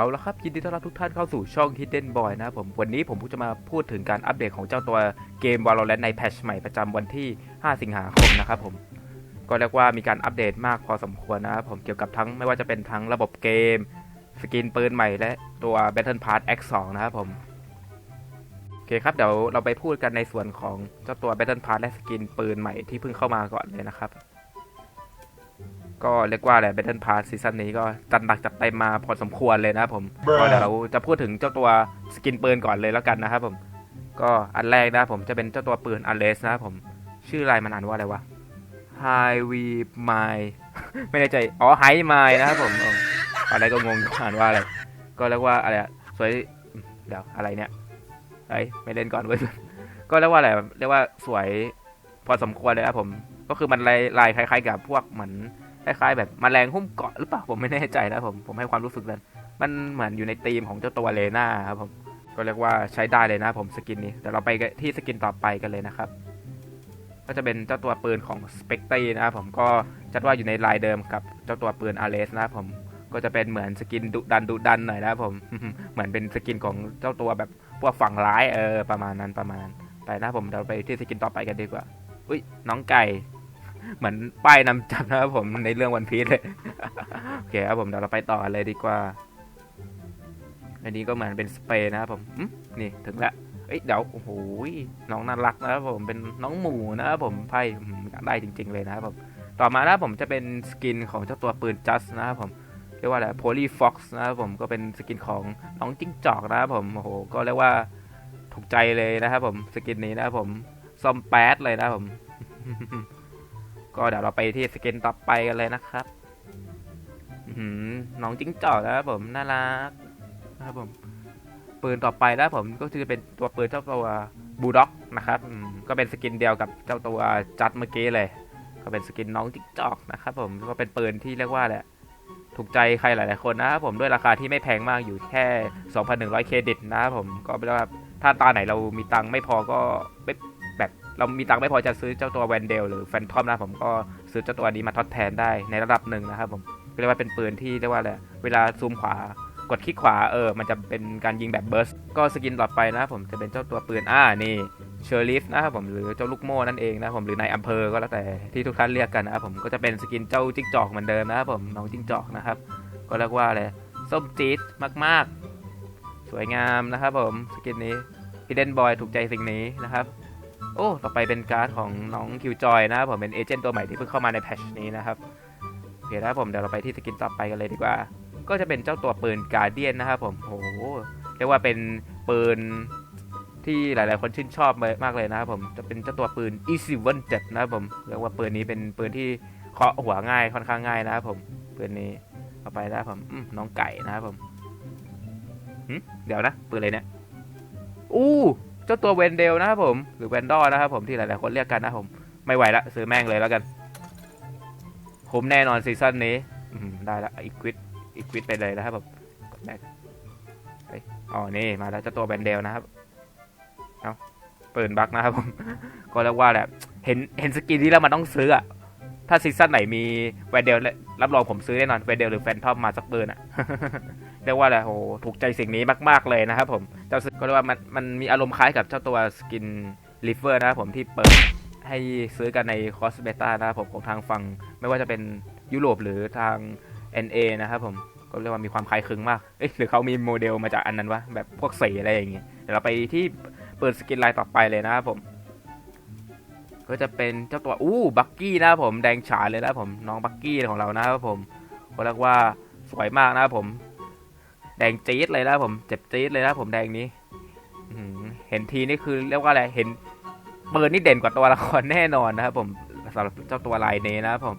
เอาละครับยินดีต้อนรับทุกท่านเข้าสู่ช่อง Hidden Boy นะครับผมวันนี้ผมจะมาพูดถึงการอัปเดตของเจ้าตัวเกม Valorant ในแพทชใหม่ประจำวันที่ 5 สิงหาคมนะครับผมก็เรียกว่ามีการอัปเดตมากพอสมควรนะครับผมเกี่ยวกับทั้งไม่ว่าจะเป็นทั้งระบบเกม สกินปืนใหม่และตัว Battle Pass X2 นะครับผมโอเคครับเดี๋ยวเราไปพูดกันในส่วนของเจ้าตัว Battle Pass และสกินปืนใหม่ที่เพิ่งเข้ามาก่อนเลยนะครับ ก็เรียกว่าแหละ Battle Pass ซีซั่นนี้ก็จัดหนักจัดเต็มมาพอสมควรเลยนะครับผมก็เดี๋ยวเราจะพูดถึงเจ้าตัวสกินปืนก่อนเลยแล้วกันนะครับผม ก็อันแรกนะครับผมจะเป็นเจ้าตัวปืนอเลสนะครับผม ชื่ออะไรมันอ่านว่าอะไรวะ High V My ไม่แน่ใจ อ๋อ High My นะครับผมเอออะไรก็งงอ่านว่าอะไร ก็เรียกว่าอะไรอะสวย เดี๋ยวอะไรเนี่ยไอ้ยไม่เล่นก่อนเว้ยก็เรียกว่าอะไร เรียกว่าสวยพอสมควรเลยครับผม ก็คือมันลายลายคล้าย ๆ กับพวกเหมือน คล้ายๆ แบบมแมลงหุ้มเกาะหรือเปล่าผมไม่แน่ใจนะผมผมให้ความรู้สึกนั้น มันเหมือนอยู่ในธีมของเจ้าตัวเลน่าครับผมก็เรียกว่าใช้ได้เลยนะผมสกินนี้แต่เราไปที่สกินต่อไปกันเลยนะครับ ก็จะเป็นเจ้าตัวปืนของสเปกต y นะครับผมก็จัดว่าอยู่ในลายเดิมกับเจ้าตัวปืนอาร์เ s นะครับผมก็จะเป็นเหมือนสกินดุดันดุดันหน่อยนะครับผมเหมือนเป็นสกินของเจ้าตัวแบบพวกฝั่งร้ายเออประมาณนั้นประมาณนั้นไปนะผมเราไปที่สกินต่อไปกันดีกว่าอุ้ยน้องไก่ เหมือนป้ายนำจับนะครับผมในเรื่องวันพีซเลยโอเคครับผมเดี๋ยวเราไปต่อเลยดีกว่า อันนี้ก็เหมือนเป็นสเปรย์นะครับผมนี่ถึงแล้วเอ้ยเดี๋ยวโอ้โหน้องน่ารักนะครับผมเป็นน้องหมูนะครับผมไพ่อยากได้จริง ๆ เลยนะครับผมต่อมานะผมจะเป็นสกินของเจ้าตัวปืนจัสนะครับผมเรียกว่าอะไรโพลีฟ็อกซ์นะครับผมก็เป็นสกินของน้องจิ้งจอกนะครับผมโอ้โหก็เรียกว่าถูกใจเลยนะครับผมสกินนี้นะครับผมซอมแปดเลยนะครับผม ก็เดี๋ยวเราไปที่สกินต่อไปกันเลยนะครับหือน้องจิ้งจอกนะครับผมน่ารักนะครับผม ปืนต่อไปนะครับผมก็จะเป็นตัวปืนเจ้าตัวบูด็อกนะครับก็เป็นสกินเดียวกับเจ้าตัวจัดเมื่อกี้เลย ก็เป็นสกินน้องจิ้งจอกนะครับผมก็เป็นปืนที่เรียกว่าแหละถูกใจใครหลาย ๆ คนนะครับผมด้วยราคาที่ไม่แพงมากอยู่แค่ 2,100 เครดิตนะครับผมก็แปลว่าถ้าตาไหนเรามีตังค์ไม่พอก็ไเรามีตังค์ไม่พอจะซื้อเจ้าตัวแวนเดลหรือแฟนทอมนะผมก็ซื้อเจ้าตัวนี้มาทดแทนได้ในระดับหนึ่งนะครับผมก็เรียกว่าเป็นปืนที่เรียกว่าอะไรเวลาซูมขวากดคลิกขวาเออมันจะเป็นการยิงแบบเบิร์สก็สกินต่อไปนะผมจะเป็นเจ้าตัวปืนอ่านี่เชอร์ลิฟนะครับผมหรือเจ้าลูกโม่นั่นเองนะผมหรือนายอำเภอก็แล้วแต่ที่ทุกท่านเรียกกันนะครับผมก็จะเป็นสกินเจ้าจิ้งจอกเหมือนเดิมนะครับผมน้องจิ้งจอกนะครับ ก็เรียกว่าอะไรส้มจี๊ดมาก ๆ สวยงามนะครับผมสกินนี้ Hidden Boy ถูกใจสิ่งนี้นะครับ โอ้ ต่อไปเป็นการ์ดของน้องคิวจอยนะครับผมเป็นเอเจนต์ตัวใหม่ที่เพิ่งเข้ามาในแพชนี้นะครับโอเคนะครับผมเดี๋ยวเราไปที่สกินต่อไปกันเลยดีกว่า ก็จะเป็นเจ้าตัวปืนการเดียนนะครับผมโอ้โหเรียกว่าเป็นปืนที่หลาย ๆ คนชื่นชอบมากเลยนะครับผมจะเป็นเจ้าตัวปืน Easy 7นะครับผมเรียกว่าปืนนี้เป็นปืนที่เคาะหัวง่ายค่อนข้างง่ายนะครับผมปืนนี้ต่อไปนะครับผมน้องไก่นะครับผมเดี๋ยวนะปืนอะไรเนี่ยอู้ จ้าตัวเวนเดลนะครับผม หรือแวนดอนะครับผมที่หลายๆคนเรียกกันนะผม ไม่ไหวละซื้อแม่งเลยแล้วกันคุ้มแน่นอนซีซั่นนี้ได้ละอีกควิดอีกควิดไปเลยนะครับผมกดแบกอ๋อนี่มาแล้วเจ้าตัวแบนเดลนะครับเอาเปืนบักนะครับผมก็เรียกว่าแบบเห็นเห็นสกินนี้แล้วมันต้องซื้ออะถ้าซีซั่นไหนมีแวนเดลรับรองผมซื้อแน่นอนแวนเดลหรือแฟนทอมมาสักเปืนอะ รียกว่าอะไรโหถูกใจสิ่งนี้มากๆเลยนะครับผมเจ้าก็เรียกว่ามันมันมีอารมณ์คล้ายกับเจ้าตัวสกินลิเวอร์นะครับผมที่เปิดให้ซื้อกันในคอสเบต้านะครับผมของทางฝั่งไม่ว่าจะเป็นยุโรปหรือทาง NA นะครับผมก็เรียกว่ามีความคล้ายคลึงมาก เอ๊ะหรือเขามีโมเดลมาจากอันนั้นวะ แบบพวกสีอะไรอย่างเงี้ย เดี๋ยวเราไปที่เปิดสกินไลน์ต่อไปเลยนะครับผม ก็จะเป็นเจ้าตัว อู้บักกี้นะครับผม แดงฉานเลยนะครับผม น้องบักกี้ของเรานะครับผมก็เรียกว่าสวยมากนะครับผม แดงจี๊ดเลยนะผมเจ็บจี๊ดเลยนะผมแดงนี้เห็นทีนี่คือเรียกว่าอะไรเห็นปิดนี่เด่นกว่าตัวละครแน่นอนนะครับผมสำหรับเจ้าตัวลายนี้นะครับผม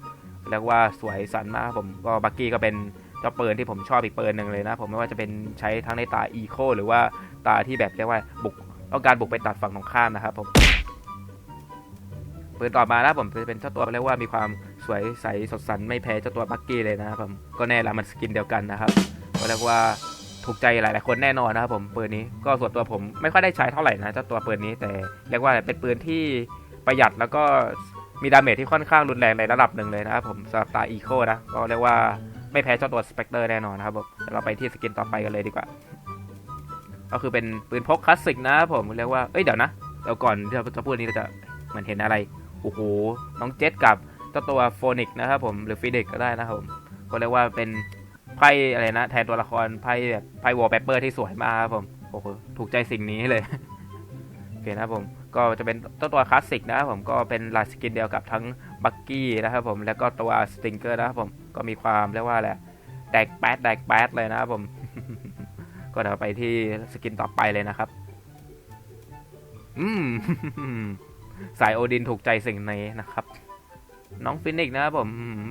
เรียกว่าสวยสันมากครับผมก็บักกี้ก็เป็นเจ้าปืนที่ผมชอบอีกปืนหนึ่งเลยนะผมไม่ว่าจะเป็นใช้ทั้งในตาอีโคหรือว่าตาที่แบบเรียกว่าบุกต้องการบุกไปตัดฝั่งตรงข้ามนะครับผมปืนต่อมานะผมจะเป็นเจ้าตัวเรียกว่ามีความสวยใสสดสันไม่แพ้เจ้าตัวบักกี้เลยนะครับผมก็แน่ละมันสกินเดียวกันนะครับก็เรียกว่า ถูกใจหลายๆคนแน่นอนนะครับผมปืนนี้ก็ส่วนตัวผมไม่ค่อยได้ใช้เท่าไหร่นะเจ้าตัวปืนนี้แต่เรียกว่าเป็นปืนที่ประหยัดแล้วก็มีดาเมจที่ค่อนข้างรุนแรงในระดับหนึ่งเลยนะครับผมสำหรับตาอีโคนะก็เรียกว่าไม่แพ้เจ้าตัวสเปกเตอร์แน่นอนนะครับผมเดี๋ยวเราไปที่สกินต่อไปกันเลยดีกว่า ก็คือเป็นปืนพกคลาสสิกนะครับผมเรียกว่าเอ้ยเดี๋ยวนะเดี๋ยวก่อนที่เราจะพูดนี้เราจะเหมือนเห็นอะไรโอ้โหน้องเจษกับเจ้าตัวโฟนิกนะครับผมหรือฟินิกก็ได้นะครับผมก็เรียกว่าเป็น ไพ่อะไรนะแทนตัวละครไพ่แบบไพ่วอลเปเปอร์ที่สวยมากครับผมโอ้โหถูกใจสิ่งนี้เลยโอเคนะครับผมก็จะเป็นเจ้าตัวคลาสสิกนะครับผมก็เป็นลายสกินเดียวกับทั้งบักกี้นะครับผมแล้วก็ตัวสติงเกอร์นะครับผมก็มีความเรียกว่าอะไรแดกแป๊ดแดกแป๊ดเลยนะครับผมก็เดี๋ยวไปที่สกินต่อไปเลยนะครับ อืมสายโอดินถูกใจสิ่งนี้นะครับ น้องฟินิกนะครับผม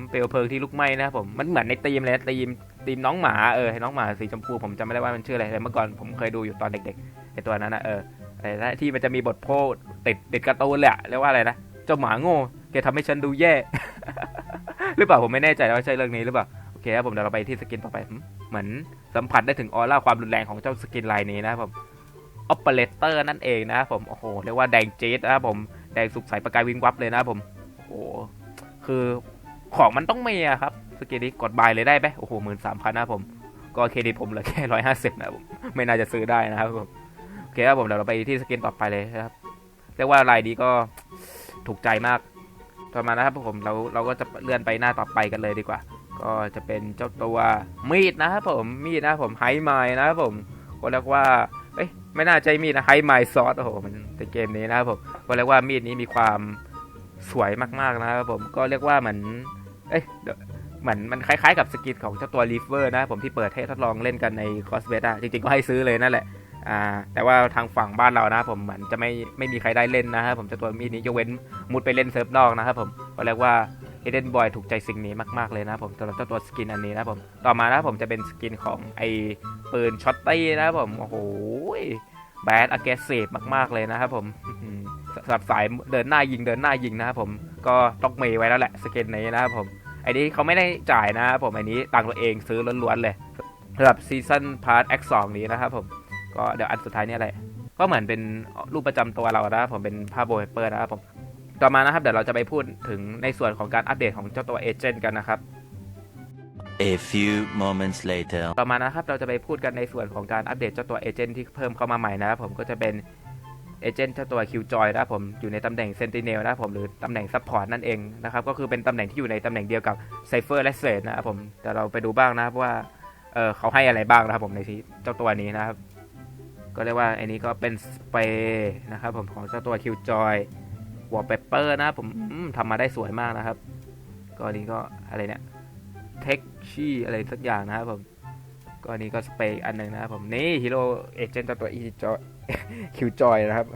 เปลวเพลิงที่ลุกไหม้นะครับผมมันเหมือนในธีมเลยตีมธีมน้องหมาเออน้องหมาสีชมพูผมจำไม่ได้ว่ามันชื่ออะไรแต่เมื่อก่อนผมเคยดูอยู่ตอนเด็กๆไอตัวนั้นนะเอออะไรนะที่มันจะมีบทโพดติดติดกร์ตูนเลยอะเรียกว่าอะไรนะเจ้าหมาโง่แกทำให้ฉันดูแย่ หรือเปล่าผมไม่แน่ใจว่าใช่เรื่องนี้หรือเปล่าโอเคครับผมเดี๋ยวเราไปที่สกินต่อไปเหมือนสัมผัสได้ถึงออร่าความรุนแรงของเจ้าสกินลายนี้นะครับผมออปเปอเรเตอร์นั่นเองนะครับผมโอ้โหเรียกว่าแดงจี๊ดนะครับผมแดงสุกใสประกายวิงวับเลยนะครับผมโอ้โห คือของมันต้องมีอะครับสกินนี้กดบายเลยได้ไหมโอ้โหหมื่นสามพันนะผม ก็เครดิตผมเหลือแค่ร้อยห้าสิบนะผมไม่น่าจะซื้อได้นะครับผมโอเคครับผมเดี๋ยวเราไปที่สกินต่อไปเลยนะครับ เรียกว่าลายนี้ก็ถูกใจมากต่อมานะครับผมเราเราก็จะเลื่อนไปหน้าต่อไปกันเลยดีกว่า ก็จะเป็นเจ้าตัวมีดนะครับผมมีดนะผมไฮไมล์นะครับผมก็เรียกว่าเอ้ยไม่น่าใจมีดนะไฮไมล์ซอสโอ้โหมันในเกมนี้นะครับผมก็เรียกว่ามีดนี้มีความ สวยมากๆนะครับผมก็เรียกว่าเหมือนเอ้ยเหมือนมันคล้ายๆกับสกินของเจ้าตัวรีเวอร์นะผมที่เปิดให้ทดลองเล่นกันในคอสเบต้าจริงๆก็ให้ซื้อเลยนั่นแหละอ่าแต่ว่าทางฝั่งบ้านเรานะผมเหมือนจะไม่ไม่มีใครได้เล่นนะครับผมเจ้าตัวมีดนี้ยกเว้นมุดไปเล่นเซิร์ฟนอกนะครับผมก็เรียกว่าเอเดนบอยถูกใจสิ่งนี้มากๆเลยนะครับผมสำหรับเจ้าตัวสกินอันนี้นะผมต่อมานะผมจะเป็นสกินของไอปืนช็อตตี้นะผมโอ้โหแบดอ g เกสซีฟมากๆเลยนะครับผม สำหรับสายเดินหน้ายิงเดินหน้ายิงนะครับผมก็ต้องมีไว้แล้วแหละสเกนนี้นะครับผมไอ้นี้เขาไม่ได้จ่ายนะครับผมไอ้นี้ตังค์ตัวเองซื้อล้วนๆเลยสำหรับซีซันพาร์ท X2 นี้นะครับผมก็เดี๋ยวอันสุดท้ายนี่อะไรก็เหมือนเป็นรูปประจำตัวเรานะครับผมเป็นภาพโบเปอร์นะครับผมต่อมานะครับเดี๋ยวเราจะไปพูดถึงในส่วนของการอัปเดตของเจ้าตัวเอเจนต์กันนะครับ A few moments later. ต่อมานะครับเราจะไปพูดกันในส่วนของการอัปเดตเจ้าตัวเอเจนต์ที่เพิ่มเข้ามาใหม่นะครับผมก็จะเป็น เอเจนต์เจ้าตัวคิวจอยนะครับผมอยู่ในตำแหน่งเซนติเนลนะครับผมหรือตำแหน่งซัพพอร์ตนั่นเองนะครับก็คือเป็นตำแหน่งที่อยู่ในตำแหน่งเดียวกับไซเฟอร์และเซนนะครับผมแต่เราไปดูบ้างนะครับว่าเออเขาให้อะไรบ้างนะครับผมในที่เจ้าตัวนี้นะครับ ก็เรียกว่าอันนี้ก็เป็นสเปรย์นะครับผมของเจ้าตัวคิวจอยวอลเปเปอร์นะผมทำมาได้สวยมากนะครับ ก็อันนี้ก็อะไรเนี่ยเทคชี่อะไรสักอย่างนะครับผมก็อันนี้ก็สเปรย์อันหนึ่งนะครับผมนี่ฮีโร่เอเจนต์ตัวอีจอย คิวจอยนะครับ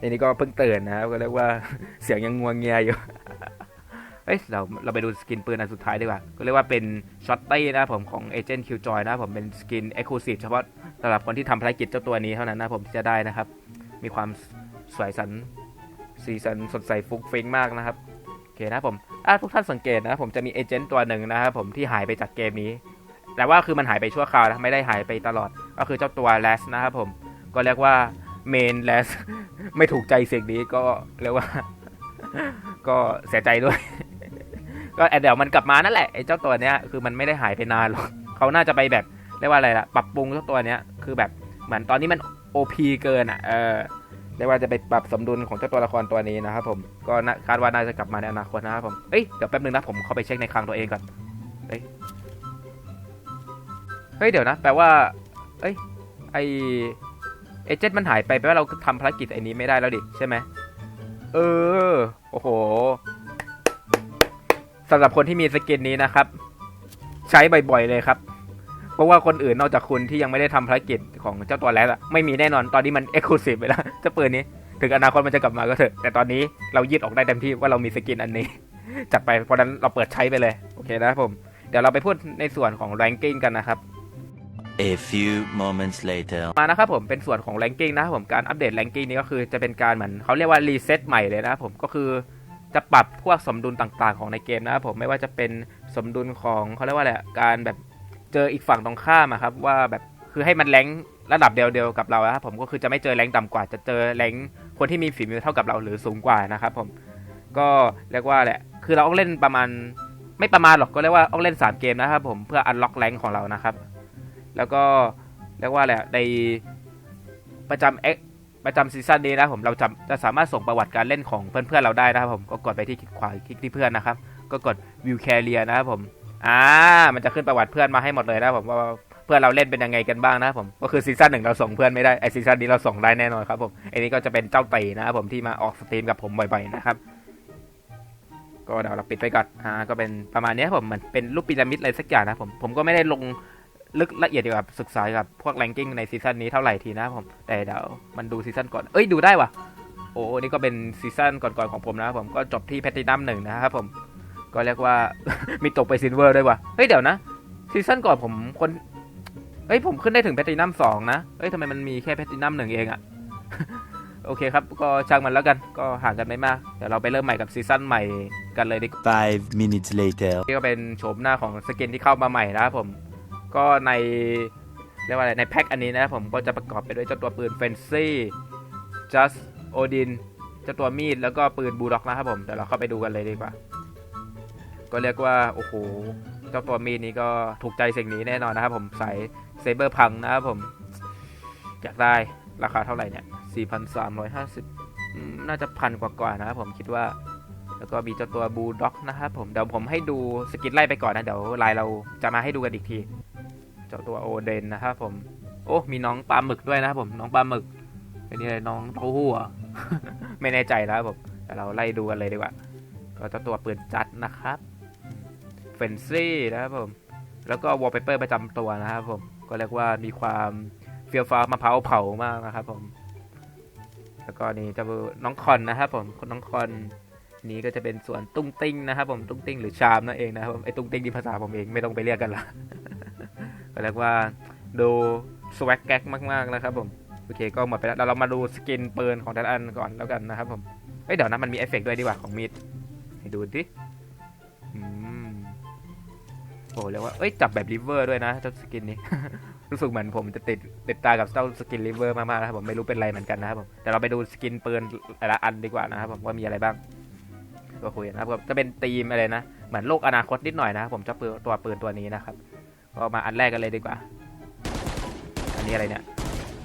อันนี้ก็เพิ่งเตื่นนะครับก็เรียกว่าเสียงยังงวงเงียอยู่เอ้ยเราเราไปดูสกินปืนอันสุดท้ายดีกว่า ก็เรียกว่าเป็นช็อตตี้นะผมของเอเจนต์คิวจอยนะผมเป็นสกินเอ็กซ์คลูซีฟเฉพาะสำหรับคนที่ทำภารกิจเจ้าตัวนี้เท่านั้นนะผมที่จะได้นะครับ มีความสวยสันสีสันสดใสฟุ้งฟิ้งมากนะครับโอเคนะผมอะทุกท่านสังเกตนะผมจะมีเอเจนต์ตัวหนึ่งนะครับผมที่หายไปจากเกมนี้ แต่ว่าคือมันหายไปชั่วคราวนะไม่ได้หายไปตลอด ก็คือเจ้าตัวแลสนะครับผม ก็เรียกว่าเมนแลสไม่ถูกใจเสิ่งนี้ก็เรียกว่า ก็เสียใจด้วย ก็เดี๋ยวมันกลับมานั่นแหละไอ้เจ้าตัวเนี้ยคือมันไม่ได้หายไปนานหรอกเขาน่าจะไปแบบเรียกว่าอะไรล่ะปรับปรุงเจ้าตัวเนี้ยคือแบบเหมือนตอนนี้มัน OP เกินอะเออเรียกว่าจะไปปรับสมดุลของเจ้าตัวละครตัวนี้นะครับผมก็น่าคาดว่าน่าจะกลับมาในอนาคตนะครับผมเอ้ยเดี๋ยวแป๊บนึงนะผมเข้าไปเช็คในคลังตัวเองก่อนเอ้ยเฮ้ยเดี๋ยวนะแปลว่า เอ้ยไอ เอเจนต์มันหายไปแปลว่าเราทำภารกิจไอ้นี้ไม่ได้แล้วดิ ใช่ไหมเออ โอ้โหสำหรับคนที่มีสกินนี้นะครับ ใช้บ่อยๆเลยครับ เพราะว่าคนอื่นนอกจากคุณที่ยังไม่ได้ทำภารกิจของเจ้าตัวแรดอะไม่มีแน่นอนตอนนี้มันเอ็กซ์คลูซีฟไปแล้วเจ้าปืนนี้ ถึงอนาคตมันจะกลับมาก็เถอะ แต่ตอนนี้เรายืดออกได้เต็มที่ว่าเรามีสกินอันนี้จัดไปเพราะนั้นเราเปิดใช้ไปเลย โอเคนะผม เดี๋ยวเราไปพูดในส่วนของ ranking กันนะครับ A few moments later. มานะครับผมเป็นส่วนของ ranking นะครับผมการอัปเดต ranking นี้ก็คือจะเป็นการเหมือนเขาเรียกว่ารีเซ็ตใหม่เลยนะครับผมก็คือจะปรับพวกสมดุลต่างๆ ของในเกมนะครับผมไม่ว่าจะเป็นสมดุลของเขาเรียกว่าอะไรอะการแบบเจออีกฝั่งตรงข้ามครับว่าแบบคือให้มันแรงระดับเดียวๆกับเราครับผมก็คือจะไม่เจอแรงต่ำกว่า จะเจอแรงคนที่มีฝีมือเท่ากับเราหรือสูงกว่านะครับผมก็เรียกว่าแหละคือเราต้องเล่นประมาณไม่ประมาณหรอกก็เรียกว่าต้องเล่น 3 เกมนะครับผมเพื่ออันล็อกแรงของเรานะครับ แล้วก็เรียกว่าอะไรอะในประจำเอ็กประจำซีซั่นนี้นะผมเราจะจะสามารถส่งประวัติการเล่นของเพื่อนๆเราได้นะครับผมก็กดไปที่คลิกขวาคลิกที่เพื่อนนะครับ ก็กด view carrier นะครับผมอ่ามันจะขึ้นประวัติเพื่อนมาให้หมดเลยนะผมว่าเพื่อนเราเล่นเป็นยังไงกันบ้างนะผมก็คือซีซั่นหนึ่งเราส่งเพื่อนไม่ได้ไอซีซั่นนี้เราส่งได้แน่นอนครับผมไอนี้ก็จะเป็นเจ้าตีนะครับผมที่มาออกสตรีมกับผมบ่อยๆนะครับก็เดี๋ยวเราปิดไปก่อนอ่าก็เป็นประมาณนี้ครับผมมันเป็นรูปพีระมิดอะไรสักอย่างนะผมผมก็ไม่ได้ลง ลึกละเอียดเกี่ยวกับศึกษากับพวกแรงกิ้งในซีซั่นนี้เท่าไหร่ทีนะครับผม แต่เดี๋ยวมันดูซีซั่นก่อน เอ้ยดูได้ว่ะโอ้นี่ก็เป็นซีซั่นก่อนๆของผมนะครับผมก็จบที่แพตตินัมหนึ่งนะครับผม ก็เรียกว่า มีตกไปซิลเวอร์ด้วยว่ะเฮ้ยเดี๋ยวนะซีซั่นก่อนผมคนเฮ้ยผมขึ้นได้ถึงแพตตินัมสองนะเฮ้ยทำไมมันมีแค่แพตตินัมหนึ่งเองอะโอเคครับ ก็ช่างมันแล้วกัน ก็ห่างกันไม่มาก เดี๋ยวเราไปเริ่มใหม่กับซีซั่นใหม่กันเลยดีกว่า Five minutes later. นี่ก็เป็นโฉมหน้าของสกินที่เข้ามาใหม่นะครับผม ก็ในเรียกว่าอะไรในแพ็คอันนี้นะครับผมก็จะประกอบไปด้วยเจ้าตัวปืนเฟนซี่ just odin เจ้าตัวมีดแล้วก็ปืนบูลด็อกนะครับผมเดี๋ยวเราเข้าไปดูกันเลยดีกว่า ก็เรียกว่าโอ้โหเจ้าตัวมีดนี้ก็ถูกใจสิ่งนี้แน่นอนนะครับผมใส่เซเบอร์พังนะครับผมอยากได้ราคาเท่าไหร่เนี่ย 4,350อืมน่าจะพันกว่าๆนะครับผมคิดว่า แล้วก็มีเจ้าตัวบูลด็อกนะครับผม เดี๋ยวผมให้ดูสกินไล่ไปก่อนนะ เดี๋ยวไลน์เราจะมาให้ดูกันอีกที เจ้าตัวโอเดนนะครับผม โอ้มีน้องปลาหมึกด้วยนะครับผม น้องปลาหมึกเป็นนี่อะไรน้องเต้าหู้ไม่แน่ใจนะครับผมแต่เราไล่ดูกันเลยดีกว่า ก็เจ้าตัวปืนจัดนะครับเฟนซี่นะครับผม แล้วก็วอลเปเปอร์ประจำตัวนะครับผม ก็เรียกว่ามีความเฟี้ยวฟ้ามะพร้าวเผามากนะครับผม แล้วก็นี่เจะน้องคอนนะครับผมคนน้องคอนนี้ก็จะเป็นส่วนตุ้งติ้งนะครับผม ตุ้งติ้งหรือชามนั่นเองนะครับผม ไอ้ตุ้งติ้งที่ภาษาผมเองไม่ต้องไปเรียกกันละก็ เรียกว่าดูสวักแก๊กมากๆนะครับผมโอเคก็หมดไปแล้วเดี๋ยวเรามาดูสกินปืนของแต่ละอันก่อนแล้วกันนะครับผมเอ้ยเดี๋ยวนะมันมีเอฟเฟกต์ด้วยดีกว่าของมีดให้ดูดิโอ้เรียกว่าเอ้ยจับแบบริเวอร์ด้วยนะเจ้าสกินนี้ รู้สึกเหมือนผมจะติดติดตากับเจ้าสกินริเวอร์มากๆนะครับผมไม่รู้เป็นไรเหมือนกันนะครับผมแต่เราไปดูสกินปืนแต่ละอันดีกว่านะครับผมว่ามีอะไรบ้างก็คุยนะครับก็จะเป็นธีมอะไรนะเหมือนโลกอนาคตนิดหน่อยนะครับผมจะปืนตัวปืนตัวนี้นะครับ ก็มาอันแรกกันเลยดีกว่า อันนี้อะไรเนี่ย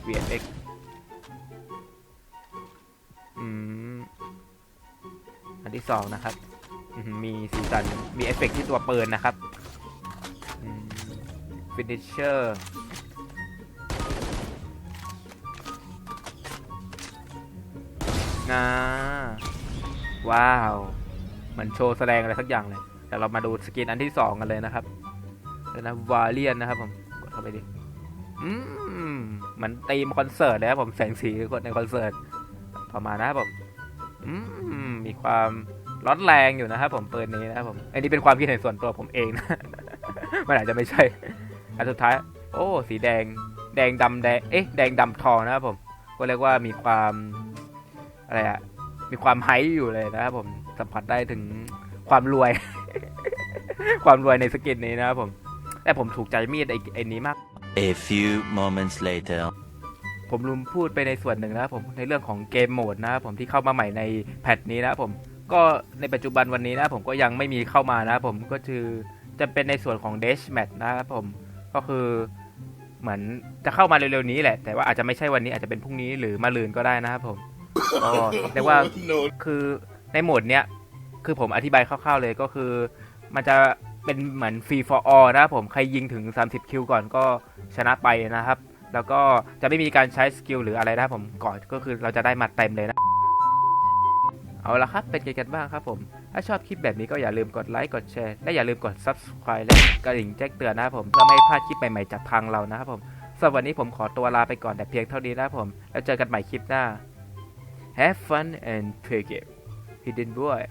VFX อืม อันที่สองนะครับ มีสีสัน มีเอฟเฟกต์ที่ตัวปืนนะครับ Finisher อ่าว้าวเหมือนโชว์แสดงอะไรสักอย่างเลยเดี๋ยวเรามาดูสกินอันที่สองกันเลยนะครับ เดี๋ยวนะวาเลียนนะครับผมกดเข้าไปดิอืมเหมือนตีมคอนเสิร์ตเลยครับผมแสงสีคนในคอนเสิร์ตประมาณนะครับผมอืมมีความร้อนแรงอยู่นะครับผมปืนนี้นะครับผมอันนี้เป็นความคิดเห็นส่วนตัวผมเองนะมันอาจจะไม่ใช่อันสุดท้าย โอ้ สีแดง แดงดำแดงเอ๊ะแดงดำทองนะครับผม ก็เรียกว่ามีความอะไรอะมีความไฮอยู่เลยนะครับผมสัมผัสได้ถึงความรวย ความรวยในสกินนี้นะครับผม แต่ผมถูกใจมีดไอ้ไอ้นี้มาก A few moments later. ผมลืมพูดไปในส่วนหนึ่งนะครับผมในเรื่องของเกมโหมดนะครับผมที่เข้ามาใหม่ในแพทนี้นะครับผมก็ในปัจจุบันวันนี้นะครับผมก็ยังไม่มีเข้ามานะครับผมก็คือจะเป็นในส่วนของ Dash Match นะครับผมก็คือเหมือนจะเข้ามาเร็วๆนี้แหละ แต่ว่าอาจจะไม่ใช่วันนี้อาจจะเป็นพรุ่งนี้หรือมะรืนก็ได้นะครับผมก็เรียกว่าคือในโหมดเนี้ยคือผมอธิบายคร่าวๆเลยก็คือ มันจะ เป็นเหมือนฟรี for all นะครับผมใครยิงถึง 30 คิวก่อนก็ชนะไปนะครับ แล้วก็จะไม่มีการใช้สกิลหรืออะไรนะครับผมก่อนก็คือเราจะได้มาเต็มเลยนะ เอาละครับเป็นไงกันบ้างครับผม ถ้าชอบคลิปแบบนี้ก็อย่าลืมกดไลค์กดแชร์และอย่าลืมกด subscribe และกระดิ่งแจ้งเตือนนะครับผมเพื่อไม่ให้พลาดคลิปใหม่ๆจากทางเรานะครับผมสำหรับวันนี้ผมขอตัวลาไปก่อนแต่เพียงเท่านี้นะครับผม แล้วเจอกันใหม่คลิปหน้า Have fun and play game Hidden Boy